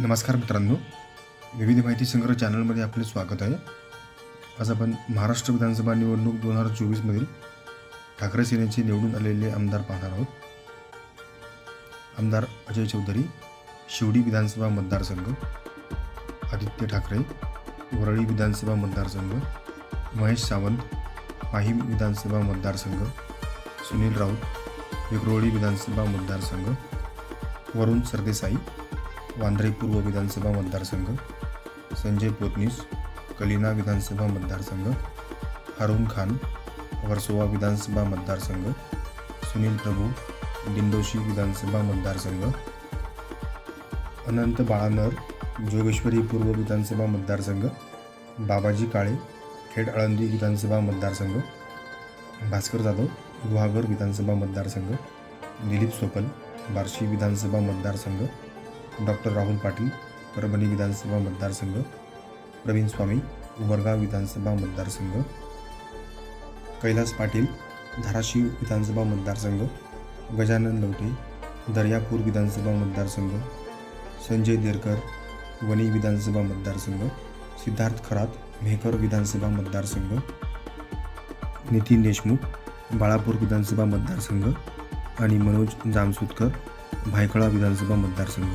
नमस्कार मित्रांनो. विविध माहिती संग्रह चॅनलमध्ये आपले स्वागत आहे. आज आपण महाराष्ट्र विधानसभा निवडणूक दोन हजार चोवीसमधील ठाकरे सेनेचे निवडून आलेले आमदार पाहणार आहोत. आमदार अजय चौधरी शिवडी विधानसभा मतदारसंघ आदित्य ठाकरे वरळी विधानसभा मतदारसंघ महेश सावंत माहीम विधानसभा मतदारसंघ सुनील राऊत विक्रोळी विधानसभा मतदारसंघ वरुण सरदेसाई वांद्रे पूर्व विधानसभा मतदारसंघ संजय पोतनीस कलिना विधानसभा मतदारसंघ हारून खान वर्सोवा विधानसभा मतदारसंघ सुनील प्रभू दिंडोशी विधानसभा मतदारसंघ अनंत बाळानर जोगेश्वरी पूर्व विधानसभा मतदारसंघ बाबाजी काळे खेड आळंदी विधानसभा मतदारसंघ भास्कर जाधव गुहागर विधानसभा मतदारसंघ दिलीप सोपल बार्शी विधानसभा मतदारसंघ डॉक्टर राहुल पाटील परभणी विधानसभा मतदारसंघ प्रवीण स्वामी उमरगाव विधानसभा मतदारसंघ कैलास पाटील धाराशिव विधानसभा मतदारसंघ गजानन लवटे दर्यापूर विधानसभा मतदारसंघ संजय देरकर वणी विधानसभा मतदारसंघ सिद्धार्थ खरात मेहकर विधानसभा मतदारसंघ नितीन देशमुख बाळापूर विधानसभा मतदारसंघ आणि मनोज जामसुतकर भायखळा विधानसभा मतदारसंघ.